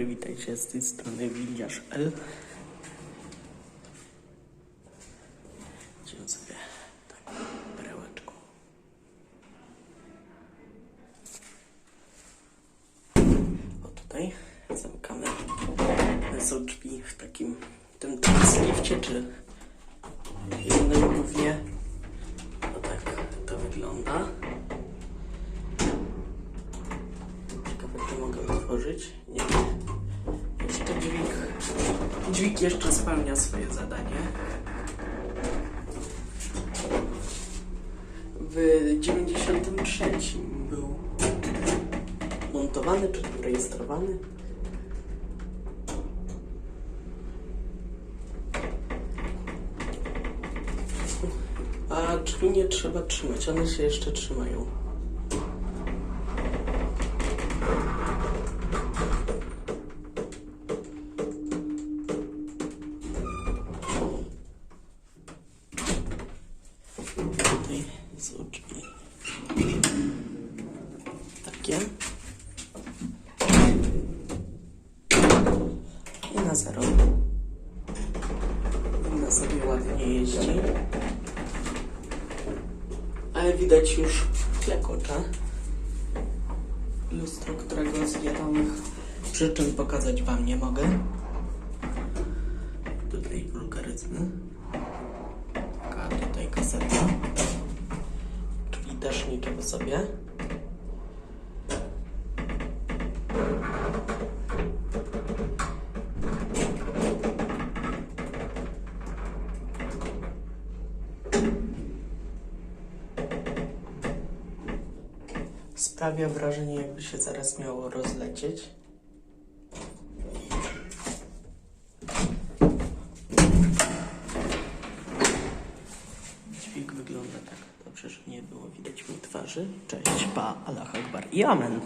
dobry, witajcie z tej strony Wiliarz L. Idziemy sobie tak perełeczką. O tutaj zamykamy są drzwi w takim tym translifcie, czy innym głównie. O tak to wygląda. Ciekawe, czy mogę otworzyć. Nie. Dźwig. Dźwig jeszcze spełnia swoje zadanie. W 93 był montowany czy rejestrowany. A drzwi nie trzeba trzymać, one się jeszcze trzymają. Tutaj są drzwi. Takie. I na zero. Winna sobie ładnie jeździ. Ale widać już klekocze. Lustro, którego z wiadomych przyczyn pokazać Wam nie mogę. Tutaj wulgaryzmy. Niczego sobie. Sprawia wrażenie, jakby się zaraz miało rozlecieć. Dźwig wygląda tak dobrze, nie było widać mi twarzy. Cześć, pa, Allah Akbar i amen.